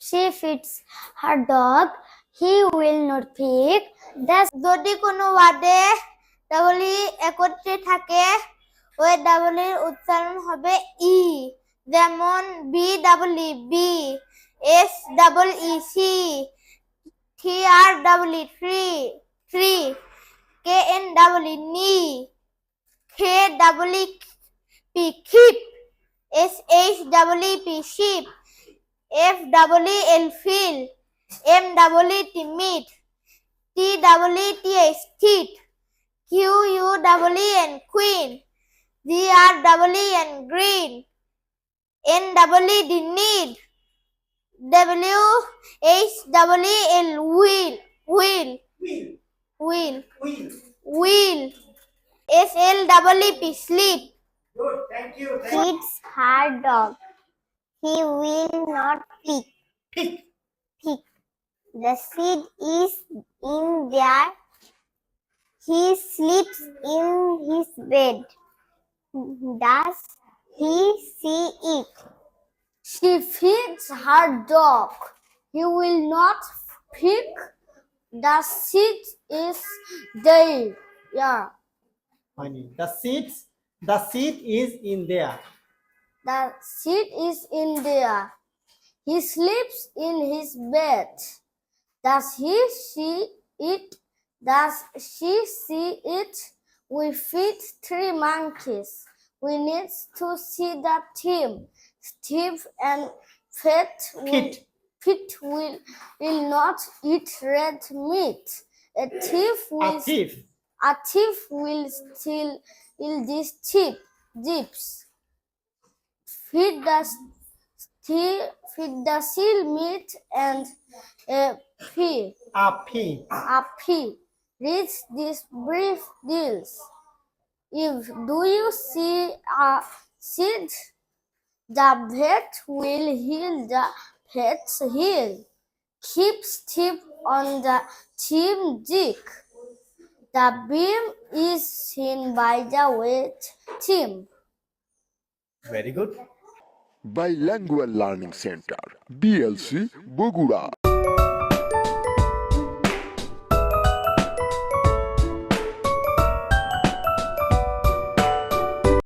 she feeds her dog, he will not pick. যদি কোনো ওয়ার্ডে ডাবল একত্রে থাকে ওই ডাবল এর উচ্চারণ হবে ই যেমন B double E B S double E C three R double E three three K N double E knee খে double E P খিপ S H double E P ship F double E L field, M double E T meat, T double E T H teat, Q U double queen, G R double green, N double need, W H double wheel, wheel, wheel, wheel, wheel. S L double sleep. Good, thank you. Thank it's hard dog he will not pick. Pick. pick. The seed is in there. He sleeps in his bed. Does he see it? She feeds her dog. He will not pick. The seed is there. Yeah. Honey. The seeds. The seed is in there. The seed is in there. He sleeps in his bed. Does he see it? Does she see it? We feed three monkeys. We need to see the team. Steve and Fit will, Fit. Fit will, will not eat red meat. A thief A will thief. a thief will steal these cheap jeeps. Feed the feed the seal meat and uh, a pea. A pea. A pea. Read these brief deals. If do you see a seed, the vet will heal the vet's heel. Keep stiff on the team dick. The beam is seen by the wet team. Very good. Bilingual Learning Center, BLC, Bogura.